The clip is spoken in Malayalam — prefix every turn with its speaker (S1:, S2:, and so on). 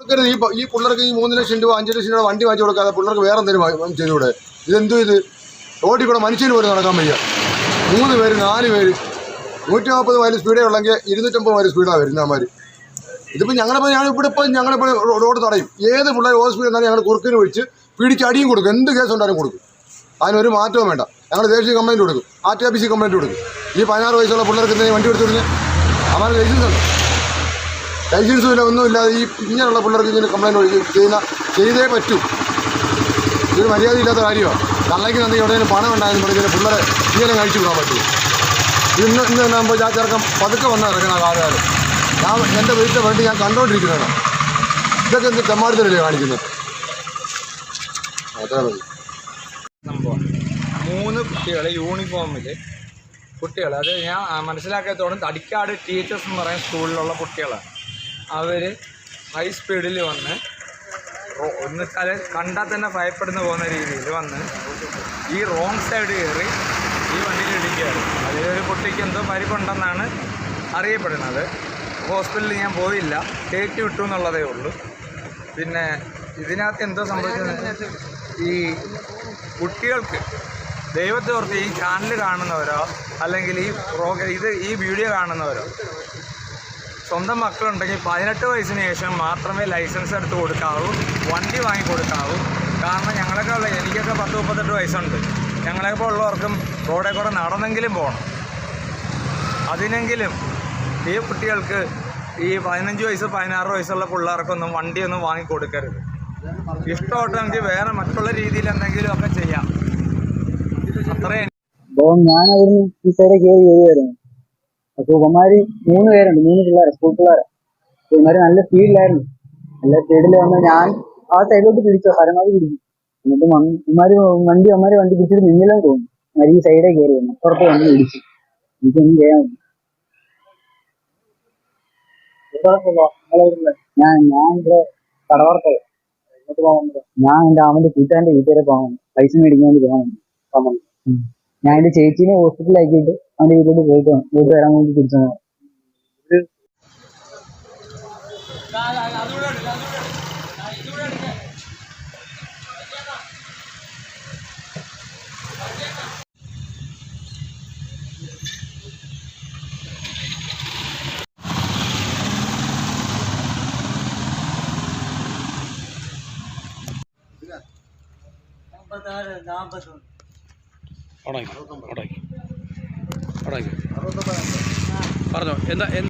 S1: കൊടുക്കരുത്. ഈ ഈ പിള്ളേർക്ക് ഈ മൂന്ന് ലക്ഷം രൂപ അഞ്ച് ലക്ഷം രൂപ വണ്ടി വാങ്ങിച്ചു കൊടുക്കാതെ പിള്ളേർക്ക് വേറെ എന്തെങ്കിലും ചെയ്തുകൂടെ? ഇതെന്തു ഇത്? റോഡിൽ കൂടെ മനുഷ്യന് പോലും നടക്കാൻ വയ്യ. മൂന്ന് പേര് നാല് പേര്. നൂറ്റി നാൽപ്പത് മൈൽ സ്പീഡേ ഉള്ളെങ്കിൽ ഇരുന്നൂറ്റമ്പത് മൈൽ സ്പീഡാണ് വരുന്ന വരുന്നമാർ ഇതിപ്പോൾ ഞങ്ങളിപ്പോൾ ഞാൻ ഇവിടെ ഇപ്പോൾ ഞങ്ങളിപ്പോൾ റോഡ് തടയും. ഏത് പിള്ളേർ ഹോസ്പിറ്റലിൽ നിന്നാലും ഞങ്ങൾ കുറുക്കിന് വിളിച്ച് പിടിച്ച് അടിയും കൊടുക്കും. എന്ത് കേസ് ഉണ്ടാലും കൊടുക്കും. അതിനൊരു മാറ്റവും വേണ്ട. ഞങ്ങൾ ദേശീയ കംപ്ലൈന്റ് കൊടുക്കും. ആർ ടി ഓഫീസിൽ കംപ്ലൈന്റ് കൊടുക്കും. ഈ പതിനാറ് വയസ്സുള്ള പിള്ളേർക്ക് എന്തെങ്കിലും വണ്ടി എടുത്തു കൊടുക്കുന്നത് അമാർ ലൈസൻസ് ഉണ്ട്. ലൈസൻസും ഇല്ല ഒന്നുമില്ലാതെ ഈ ഇങ്ങനെയുള്ള പിള്ളേർക്ക് ഇങ്ങനെ കംപ്ലൈന്റ് ചെയ്യുന്ന ചെയ്തേ പറ്റൂ. ഇതൊരു മര്യാദയില്ലാത്ത കാര്യമാണ് കള്ളയ്ക്ക് നന്ദി എവിടെയെങ്കിലും പണം ഉണ്ടായെന്ന് പറഞ്ഞാൽ പിള്ളേരെ ഇങ്ങനെ കഴിച്ചു വിടാൻ പറ്റൂ. ഇന്ന് ഇന്ന് തന്നെ ആകുമ്പോൾ ഞാൻ ചെറുക്കം പതുക്കെ വന്ന് ഇറങ്ങണ കാലകാലം ഞാൻ എന്റെ വീട്ടിലെ വേണ്ടി ഞാൻ കണ്ടുകൊണ്ടിരിക്കുന്നതാണ് ഇതൊക്കെ എന്ത് തെമ്മാടിത്തരല്ലേ കാണിക്കുന്നത്?
S2: സംഭവം. മൂന്ന് കുട്ടികൾ യൂണിഫോമിൽ കുട്ടികൾ അത് ഞാൻ മനസ്സിലാക്കിയതോടെ തടിക്കാട് ടീച്ചേഴ്സ് എന്ന് പറയുന്ന സ്കൂളിലുള്ള കുട്ടികളാണ്. അവർ ഹൈ സ്പീഡിൽ വന്ന് ഒന്ന് തല കണ്ടാൽ തന്നെ ഭയപ്പെടുന്ന പോകുന്ന രീതിയിൽ വന്ന് ഈ റോങ് സൈഡ് കയറി ഈ വണ്ടിയിൽ ഇടിക്കുകയായിരുന്നു അതിലൊരു കുട്ടിക്ക് എന്തോ പരിക്കുണ്ടെന്നാണ് അറിയപ്പെടുന്നത്. ഹോസ്പിറ്റലിൽ ഞാൻ പോയില്ല. കയറ്റി വിട്ടു എന്നുള്ളതേ ഉള്ളൂ. പിന്നെ ഇതിനകത്ത് എന്തോ സംഭവിച്ചത് ഈ കുട്ടികൾക്ക് ദൈവത്തെ ഓർത്ത് ഈ ചാനൽ കാണുന്നവരോ അല്ലെങ്കിൽ ഈ പ്രോഗ്രാം ഇത് ഈ വീഡിയോ കാണുന്നവരോ സ്വന്തം മക്കളുണ്ടെങ്കിൽ പതിനെട്ട് വയസ്സിന് ശേഷം മാത്രമേ ലൈസൻസ് എടുത്ത് കൊടുക്കാവൂ വണ്ടി വാങ്ങി കൊടുക്കാവൂ. കാരണം ഞങ്ങളൊക്കെ ഉള്ള എനിക്കൊക്കെ പത്ത് മുപ്പത്തെട്ട് വയസ്സുണ്ട്. ഞങ്ങളെപ്പോൾ ഉള്ളവർക്കും റോഡിൽ കൂടെ നടന്നെങ്കിലും പോകണം അതിനെങ്കിലും ഈ കുട്ടികൾക്ക് ഈ പതിനഞ്ച് വയസ്സ് പതിനാറ് വയസ്സുള്ള പിള്ളേർക്കൊന്നും വണ്ടിയൊന്നും വാങ്ങി കൊടുക്കരുത്. ഇഷ്ടമായിട്ടെങ്കിൽ വേറെ മറ്റുള്ള രീതിയിൽ എന്തെങ്കിലും ഒക്കെ ചെയ്യാം.
S3: അത്രയും. ഞാൻ അപ്പൊ ഉപമാര് മൂന്ന് പേരുണ്ട്. മൂന്ന് പിള്ളേരെ സ്കൂൾ അപ്പൊ ഇവന്മാര് നല്ല സ്പീഡിലായിരുന്നു. നല്ല സ്പീഡിൽ വന്ന് ഞാൻ ആ സൈഡിലോട്ട് പിടിച്ചു. പരമാവധി പിടിച്ചു. എന്നിട്ട് ഉമ്മാര് വണ്ടി ഇവന്മാര് വണ്ടി പിടിച്ചിട്ട് നിന്നില്ലെന്ന് തോന്നി ഈ സൈഡേ കയറി വന്നു അപ്പുറത്ത് വന്ന് പിടിച്ചു. എനിക്കൊന്നും ചെയ്യാൻ ഞാൻ ഞാൻ ഇവിടെ കടവർത്തേ ഞാൻ എന്റെ അവന്റെ കൂട്ടാന്റെ വീട്ടുകാരെ പോകാൻ പൈസ മേടിക്കാൻ വേണ്ടി പോകാൻ ഞാൻ എന്റെ ചേച്ചീനെ ഹോസ്പിറ്റലിലാക്കിയിട്ട് അവന്റെ വീട്ടിലോട്ട് പോയിട്ട് വീട്ടിൽ വരാൻ വേണ്ടി തിരിച്ചു വന്നു.
S4: ഉടക്കി ഉടക്കി ഉടക്കി പറഞ്ഞോ എന്താ എന്താ?